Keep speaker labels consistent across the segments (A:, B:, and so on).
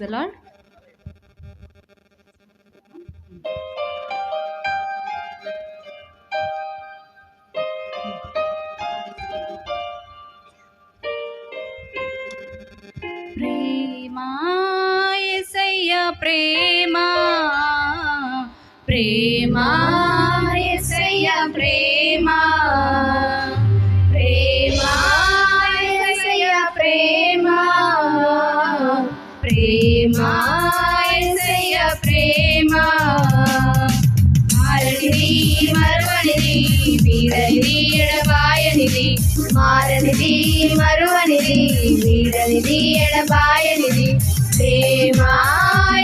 A: The lord ప్రేమా ఎసయ్య ప్రేమా ప్రేమా ఎసయ్య ప్రేమా ప్రేమా మారనిది మరువనిది వీడనిది ఎడబాయనిది. ప్రేమ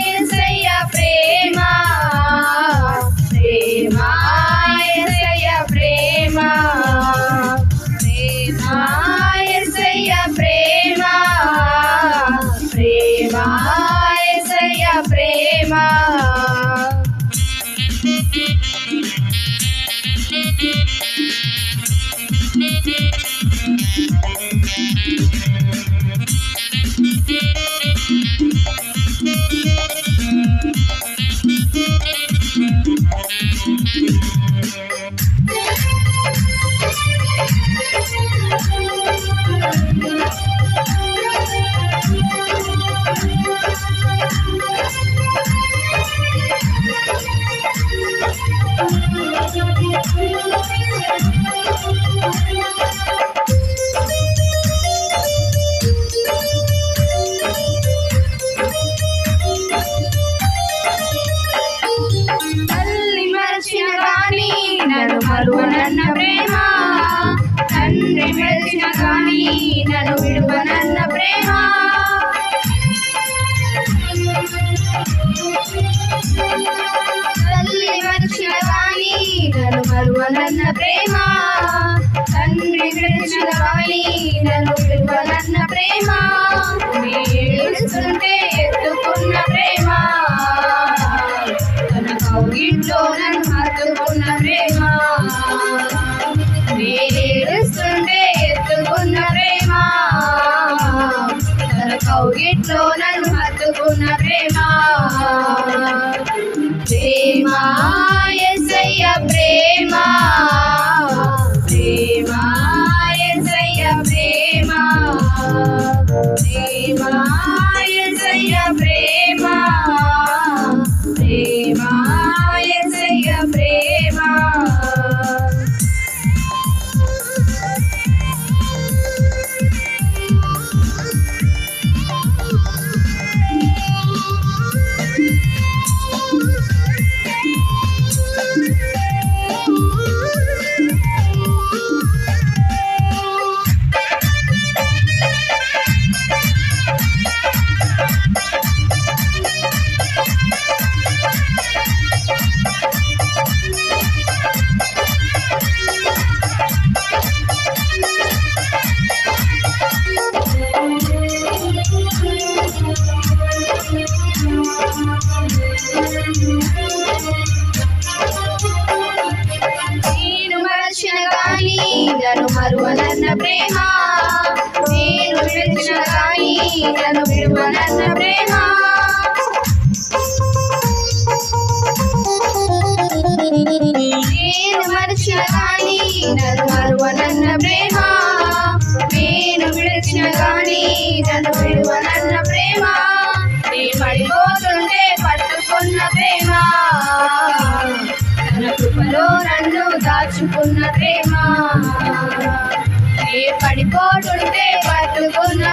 A: ఎసయ్య ప్రేమ. ప్రేమ ఎసయ్య ప్రేమ. ప్రేమ ఎసయ్య ప్రేమ. ప్రేమ ఎసయ్య ప్రేమ. Thank you. నన్ను మరువనన్న ప్రేమ తండ్రి మరచిన కానీ నన్ను నన్ను మరువనన్న ప్రేమ. తండ్రి మరచిన గాని నన్ను విడువనన్న ప్రేమ. ఏడుస్తుంటే ఎత్తుకున్న ప్రేమ. తన కౌగిట్లో నన్ను హత్తుకున్న ప్రేమ. నేడుస్తుంటే ఎత్తుకున్న ప్రేమ. తన కౌగిట్లో నన్ను హత్తుకున్న ప్రేమ. ప్రేమ ఎసయ్య ప్రేమ ప్రేమ. నేను మరచిన గాని నన్ను మరువనన్న ప్రేమ నేను విడిచిన గాని నన్ను విడుమనన్న ప్రేమ. నేను మరచిన గాని నన్ను మరువనన్న ప్రేమ. నేను విడిచిన గాని నన్ను విడువనన్న ప్రేమ. నీ పడిపోతుంటే పట్టుకున్న ప్రేమ. తన కృపలో నన్ను దాచుకున్న ప్రేమ. ఏ పడిపోతుంటే పట్టుకున్న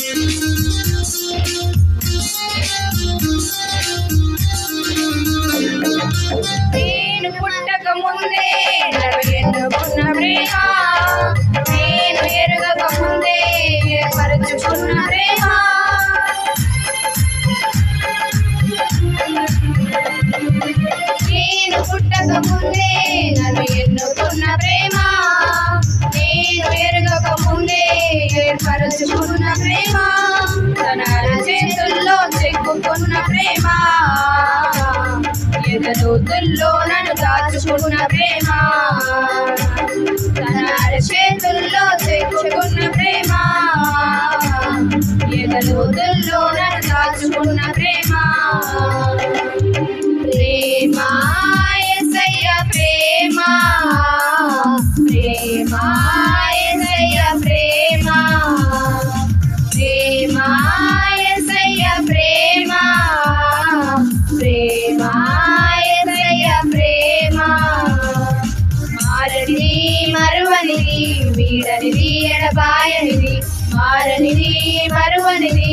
A: quieres తెచ్చుకున్న ప్రేమ. తన చేతుల్లో తెచ్చుకున్న ప్రేమ. ఎదలోతుల్లో மறுவனிலே